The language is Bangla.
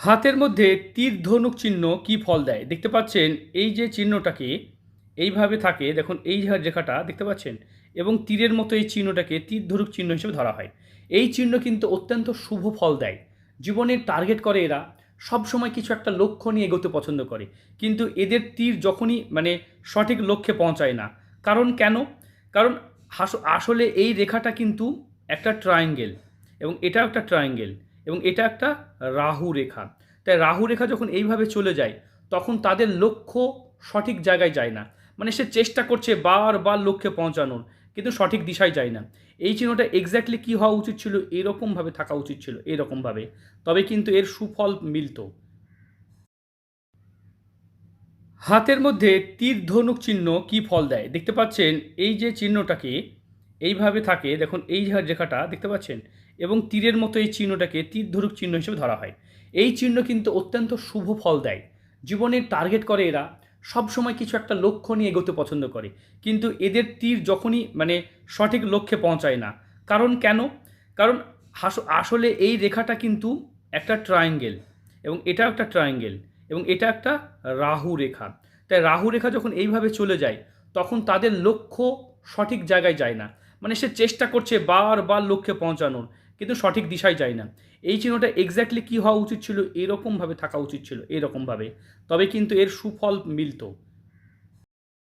হাতের মধ্যে তীর ধনুক চিহ্ন কি ফল দেয়? দেখতে পাচ্ছেন, এই যে চিহ্নটাকে এইভাবে থাকে, দেখুন, এই রেখাটা দেখতে পাচ্ছেন? এবং তীরের মতো এই চিহ্নটাকে তীর ধনুক চিহ্ন হিসেবে ধরা হয়। এই চিহ্ন কিন্তু অত্যন্ত শুভ ফল দেয়। জীবনের টার্গেট করে এরা সব সময় কিছু একটা লক্ষ্য নিয়ে এগোতে পছন্দ করে। কিন্তু এদের তীর যখনই মানে সঠিক লক্ষ্যে পৌঁছায় না। কারণ কেন? কারণ আসলে এই রেখাটা কিন্তু একটা ট্রায়াঙ্গেল এবং এটা একটা ট্রায়াঙ্গেল এবং এটা একটা রাহু রেখা। তাই রাহু রেখা যখন এইভাবে চলে যায়, তখন তাদের লক্ষ্য সঠিক জায়গায় যায় না। মানে সে চেষ্টা করছে বারবার লক্ষ্যে পৌঁছানোর, কিন্তু সঠিক দিশায় যায় না। এই চিহ্নটা এক্স্যাক্টলি কী হওয়া উচিত ছিল? এরকমভাবে থাকা উচিত ছিল, এরকমভাবে। তবে কিন্তু এর সুফল মিলতো। হাতের মধ্যে তীর ধনুক চিহ্ন কি ফল দেয়? দেখতে পাচ্ছেন, এই যে চিহ্নটাকে এইভাবে থাকে, দেখুন, এই রেখাটা দেখতে পাচ্ছেন? এবং তীরের মতো এই চিহ্নটাকে তীর ধনুক চিহ্ন হিসেবে ধরা হয়। এই চিহ্ন কিন্তু অত্যন্ত শুভ ফল দেয়। জীবনের টার্গেট করে এরা সব সময় কিছু একটা লক্ষ্য নিয়ে এগোতে পছন্দ করে। কিন্তু এদের তীর যখনই মানে সঠিক লক্ষ্যে পৌঁছায় না, কারণ কেন? কারণ আসলে এই রেখাটা কিন্তু একটা ট্রায়াঙ্গেল এবং এটা একটা ট্রায়াঙ্গেল এবং এটা একটা রাহু রেখা। তাই রাহু রেখা যখন এইভাবে চলে যায়, তখন তাদের লক্ষ্য সঠিক জায়গায় যায় না। মানে সে চেষ্টা করছে বারবার লক্ষ্যে পৌঁছানোর, কিন্তু সঠিক দিশায় যায় না। এই চিহ্নটা এক্স্যাক্টলি কী হওয়া উচিত ছিল? এরকমভাবে থাকা উচিত ছিল, এরকমভাবে। তবে কিন্তু এর সুফল মিলতো।